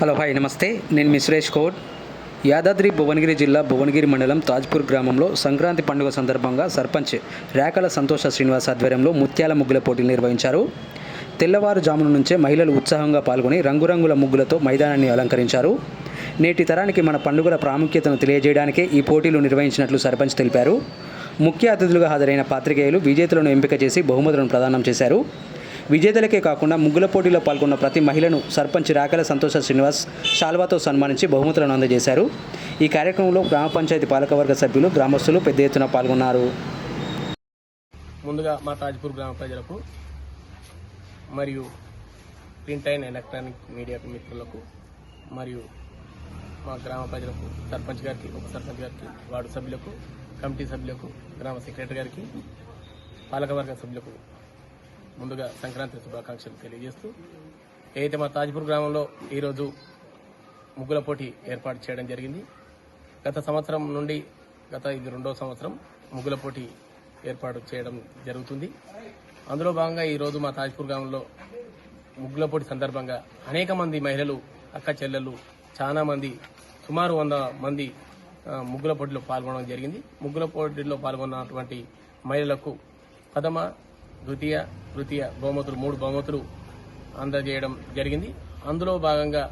Hello hi నమస్తే. నేను మీ సురేష్ కౌడ్. యాదాద్రి భువనగిరి జిల్లా భువనగిరి మండలం తాజ్పూర్ గ్రామంలో సంక్రాంతి పండుగ సందర్భంగా సర్పంచ్ రేకల సంతోష శ్రీనివాస్ ఆధ్వర్యంలో ముత్యాల ముగ్గుల పోటీలు నిర్వహించారు. తెల్లవారుజామున నుంచే మహిళలు ఉత్సాహంగా పాల్గొని రంగురంగుల ముగ్గులతో మైదానాన్ని అలంకరించారు. నేటి తరానికి మన పండుగల ప్రాముఖ్యతను తెలియజేయడానికే ఈ పోటీలు నిర్వహించినట్లు సర్పంచ్ తెలిపారు. ముఖ్య అతిథులుగా హాజరైన పాత్రికేయులు విజేతలను ఎంపిక చేసి బహుమతులను ప్రదానం చేశారు. విజేతలకే కాకుండా ముగ్గుల పోటీలో పాల్గొన్న ప్రతి మహిళను సర్పంచ్ రాకల సంతోష శ్రీనివాస్ శాల్వాతో సన్మానించి బహుమతులను అందజేశారు. ఈ కార్యక్రమంలో గ్రామ పంచాయతీ పాలకవర్గ సభ్యులు గ్రామస్తులు పెద్ద ఎత్తున పాల్గొన్నారు. ముందుగా మా తాజ్పూర్ గ్రామ ప్రజలకు మరియు ప్రింట్ అయిన ఎలక్ట్రానిక్ మీడియా మిత్రులకు మరియు మా గ్రామ ప్రజలకు సర్పంచ్ గారికి ఉప సర్పంచ్ గారికి వార్డు సభ్యులకు కమిటీ సభ్యులకు గ్రామ సెక్రటరీ గారికి పాలకవర్గ సభ్యులకు ముందుగా సంక్రాంతి శుభాకాంక్షలు తెలియజేస్తూ ఏదైతే మా తాజ్పూర్ గ్రామంలో ఈరోజు ముగ్గుల పోటీ ఏర్పాటు చేయడం జరిగింది గత సంవత్సరం నుండి గత ఇది రెండో సంవత్సరం ముగ్గుల పోటీ ఏర్పాటు చేయడం జరుగుతుంది. అందులో భాగంగా ఈరోజు మా తాజ్పూర్ గ్రామంలో ముగ్గుల పోటీ సందర్భంగా అనేక మంది మహిళలు అక్క చెల్లెళ్ళు చాలా మంది సుమారు వంద మంది ముగ్గుల పోటీలో పాల్గొనడం జరిగింది. ముగ్గుల పోటీలో పాల్గొన్నటువంటి మహిళలకు ప్రథమ ద్వితీయ తృతీయ బహుమతులు మూడు బహుమతులు అందజేయడం జరిగింది. అందులో భాగంగా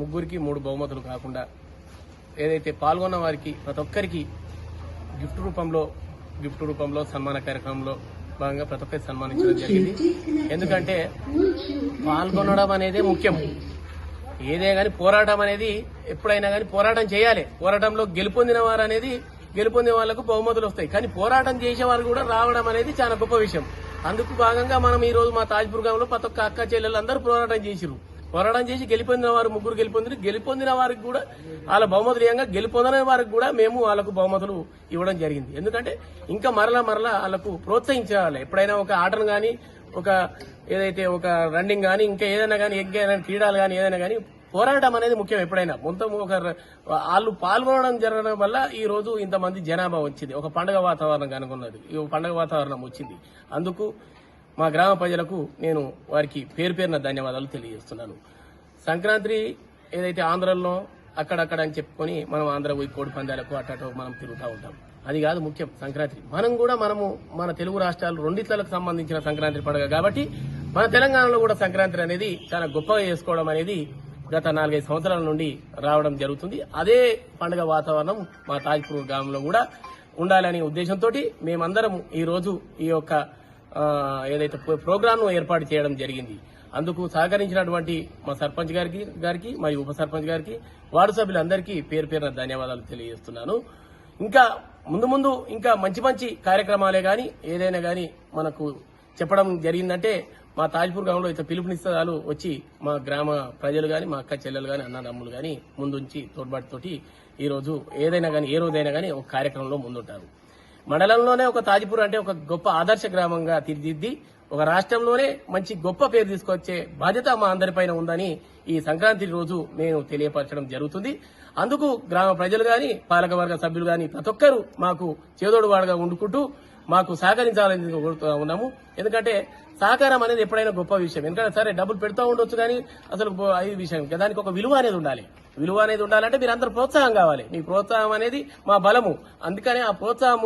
ముగ్గురికి మూడు బహుమతులు కాకుండా ఏదైతే పాల్గొన్న వారికి ప్రతి ఒక్కరికి గిఫ్ట్ రూపంలో గిఫ్ట్ రూపంలో సన్మాన కార్యక్రమంలో భాగంగా ప్రతి ఒక్కరికి సన్మానించడం జరిగింది. ఎందుకంటే పాల్గొనడం అనేది ముఖ్యం. ఏదే గాని పోరాటం అనేది ఎప్పుడైనా గాని పోరాటం చేయాలి. పోరాటంలో గెలుపొందిన వారు అనేది గెలుపొందిన వాళ్ళకు బహుమతులు వస్తాయి. కానీ పోరాటం చేసే వారు కూడా రావడం అనేది చాలా గొప్ప విషయం. అందుకు భాగంగా మనం ఈ రోజు మా తాజ్పూర్ గ్రామంలో ప్రతి ఒక్క అక్క చెల్లెలు అందరూ పోరాటం చేసిరు పోరాటం చేసి గెలిపొందిన వారు ముగ్గురు గెలుపొందిరు గెలుపొందిన వారికి కూడా వాళ్ళ బహుమతులు ఏంగా గెలిపొందిన వారికి కూడా మేము వాళ్ళకు బహుమతులు ఇవ్వడం జరిగింది. ఎందుకంటే ఇంకా మరలా మరలా వాళ్ళకు ప్రోత్సహించాలి. ఎప్పుడైనా ఒక ఆటను కానీ ఒక ఏదైతే ఒక రన్నింగ్ కానీ ఇంకా ఏదైనా కానీ ఎగ్గైనా క్రీడలు కానీ ఏదైనా కానీ పోరాటం అనేది ముఖ్యం ఎప్పుడైనా. మొత్తం ఒక వాళ్ళు పాల్గొనడం జరగడం వల్ల ఈ రోజు ఇంతమంది జనాభా వచ్చింది. ఒక పండగ వాతావరణం కనుగొన్నది. ఈ పండగ వాతావరణం వచ్చింది. అందుకు మా గ్రామ ప్రజలకు నేను వారికి పేరు పేరున ధన్యవాదాలు తెలియజేస్తున్నాను. సంక్రాంతి ఏదైతే ఆంధ్రలో అక్కడక్కడ అని చెప్పుకొని మనం ఆంధ్ర పోయి కోడి పందాలకు అట్టటో మనం తిరుగుతూ ఉంటాం. అది కాదు ముఖ్యం సంక్రాంతి. మనం కూడా మనము మన తెలుగు రాష్ట్రాలు రెండిట్లకు సంబంధించిన సంక్రాంతి పండుగ కాబట్టి మన తెలంగాణలో కూడా సంక్రాంతి అనేది చాలా గొప్పగా చేసుకోవడం అనేది గత నాలుగైదు సంవత్సరాల నుండి రావడం జరుగుతుంది. అదే పండుగ వాతావరణం మా తాజ్పూర్ గ్రామంలో కూడా ఉండాలనే ఉద్దేశంతో మేమందరం ఈరోజు ఈ యొక్క ఏదైతే ప్రోగ్రాంను ఏర్పాటు చేయడం జరిగింది. అందుకు సహకరించినటువంటి మా సర్పంచ్ గారికి గారికి మరియు ఉప సర్పంచ్ గారికి వార్డు సభ్యులందరికీ పేరు పేరున ధన్యవాదాలు తెలియజేస్తున్నాను. ఇంకా ముందు ముందు ఇంకా మంచి మంచి కార్యక్రమాలే కానీ ఏదైనా కానీ మనకు చెప్పడం జరిగిందంటే మా తాజ్పూర్ గ్రామంలో ఇతర పిలుపునిస్తాలు వచ్చి మా గ్రామ ప్రజలు కానీ మా అక్క చెల్లెలు కానీ అన్నదమ్ములు కానీ ముందుంచి తోడ్పాటుతోటి ఈరోజు ఏదైనా కానీ ఏ రోజైనా కానీ ఒక కార్యక్రమంలో ముందుంటారు. మండలంలోనే ఒక తాజ్పూర్ అంటే ఒక గొప్ప ఆదర్శ గ్రామంగా తీర్చిదిద్ది ఒక రాష్ట్రంలోనే మంచి గొప్ప పేరు తీసుకొచ్చే బాధ్యత మా అందరిపైన ఉందని ఈ సంక్రాంతి రోజు నేను తెలియపరచడం జరుగుతుంది. అందుకు గ్రామ ప్రజలు గాని పాలకవర్గ సభ్యులు గాని ప్రతి ఒక్కరూ మాకు చేదోడు వాడుగా ఉండుకుంటూ మాకు సహకరించాలని కోరుతూ ఉన్నాము. ఎందుకంటే సహకారం అనేది ఎప్పుడైనా గొప్ప విషయం. ఎందుకంటే సరే డబ్బులు పెడుతూ ఉండొచ్చు కానీ అసలు ఐదు విషయం. దానికి ఒక విలువ అనేది ఉండాలి. విలువ అనేది ఉండాలంటే మీరు అందరూ ప్రోత్సాహం కావాలి. మీ ప్రోత్సాహం అనేది మా బలము. అందుకనే ఆ ప్రోత్సాహం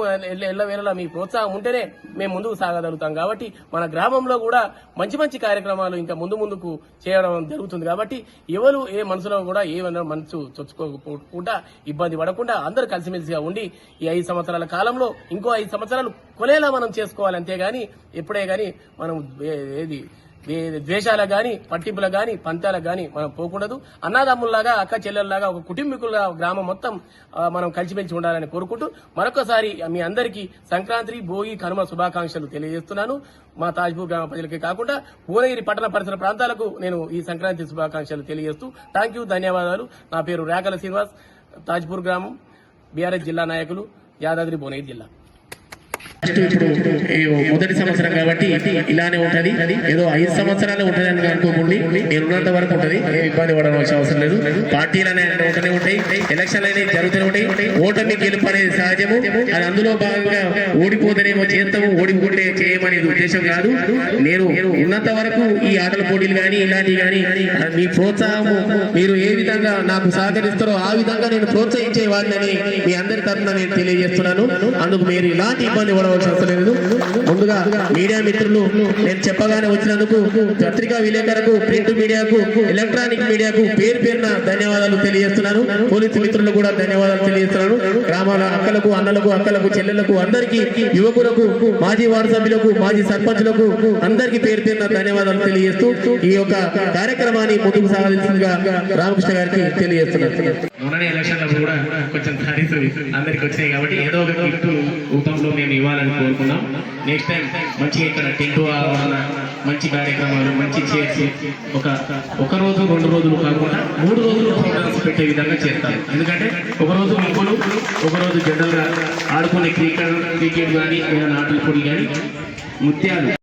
ఎల్లవేళలా మీ ప్రోత్సాహం ఉంటేనే మేము ముందుకు సాగగలుగుతాం. కాబట్టి మన గ్రామంలో కూడా మంచి మంచి కార్యక్రమాలు ఇంకా ముందు ముందుకు చేయడం జరుగుతుంది. కాబట్టి ఎవరు ఏ మనసులో కూడా ఏ మనసు చొచ్చుకోకుండా ఇబ్బంది పడకుండా అందరూ కలిసిమెలిసిగా ఉండి ఈ ఐదు సంవత్సరాల కాలంలో ఇంకో ఐదు సంవత్సరాలు కొలేలా మనం చేసుకోవాలి అంతేగాని ఎప్పుడే గాని మనం ఏది ద్వేషాలకు గాని పట్టింపులకు గాని పంతాలకు గాని మనం పోకూడదు. అన్నదమ్ముల్లాగా అక్క చెల్లెల్లాగా ఒక కుటుంబీకులుగా గ్రామం మొత్తం మనం కలిసిమెలిసి ఉండాలని కోరుకుంటూ మరొకసారి మీ అందరికీ సంక్రాంతి భోగి కనుమ శుభాకాంక్షలు తెలియజేస్తున్నాను. మా తాజ్పూర్ గ్రామ ప్రజలకే కాకుండా భువనగిరి పట్టణ పరిసర ప్రాంతాలకు నేను ఈ సంక్రాంతి శుభాకాంక్షలు తెలియజేస్తూ థ్యాంక్ యూ ధన్యవాదాలు. నా పేరు రేకల శ్రీనివాస్ తాజ్పూర్ గ్రామం బీఆర్ఎస్ జిల్లా నాయకులు యాదాద్రి భువనగిరి జిల్లా. ఇప్పుడు మొదటి సంవత్సరం కాబట్టి ఇలానే ఉంటది. ఏదో ఐదు సంవత్సరాలు ఉంటది అని అనుకోకండి. నేను ఉన్నంత వరకు ఉంటది. ఏ ఇబ్బంది పడవలసిన అవసరం లేదు. పార్టీలు అనేవి ఉంటూనే ఉంటాయి. ఎలక్షన్లు అనేవి జరుగుతూనే ఉంటాయి. ఓటమి గెలుపు అనేది సహజము. అది అందులో భాగంగా ఓడిపోతేనేమో చేస్తాము. ఓడిపోతే చేయమని ఉద్దేశం కాదు. నేను ఉన్నంత వరకు ఈ ఆటల పోటీలు కానీ ఇలాంటివి కానీ మీ ప్రోత్సాహము మీరు ఏ విధంగా నాకు సహకరిస్తారో ఆ విధంగా నేను ప్రోత్సహించే వారిని మీ అందరి తరఫున నేను తెలియజేస్తున్నాను. అందుకు మీరు ఇలాంటి ఇబ్బంది పడవలసిన అవసరం లేదు ముందుగా మీడియా మిత్రులు నేను చెప్పగానే వచ్చినందుకు పత్రికా విలేకరులకు ప్రింట్ మీడియాకు ఎలక్ట్రానిక్ మీడియాకు పేరు పేరున ధన్యవాదాలు తెలియజేస్తున్నాను. పోలీసు మిత్రులకు కూడా ధన్యవాదాలు తెలియజేస్తున్నాను. గ్రామాల అక్కలకు అన్నలకు అక్కలకు చెల్లెలకు అందరికీ యువకులకు మాజీ వార్డు సభ్యులకు మాజీ సర్పంచులకు అందరికీ పేరు పేరున ధన్యవాదాలు తెలియజేస్తూ ఈ యొక్క కార్యక్రమాన్ని ముందుకు సాగాల్సిందిగా రామకృష్ణ గారికి తెలియజేస్తున్నాను. మొన్ననే ఎలక్షన్లకు కూడా కొంచెం అందరికి వచ్చినాయి కాబట్టి ఏదో ఒక రూపంలో మేము ఉండాలని కోరుకున్నాం. నెక్స్ట్ టైం మంచిగా ఇక్కడ టెంట్ మంచి కార్యక్రమాలు మంచి చేసి ఒక ఒక రోజు రెండు రోజులు కాకుండా మూడు రోజులు ప్రోగ్రామ్స్ పెట్టే విధంగా చేస్తాం. ఎందుకంటే ఒక రోజు ముగ్గులు ఒక రోజు జనరల్గా ఆడుకునే క్రికెట్ క్రికెట్ కానీ లేదా ఆటల పోటీ కానీ ముత్యాలు.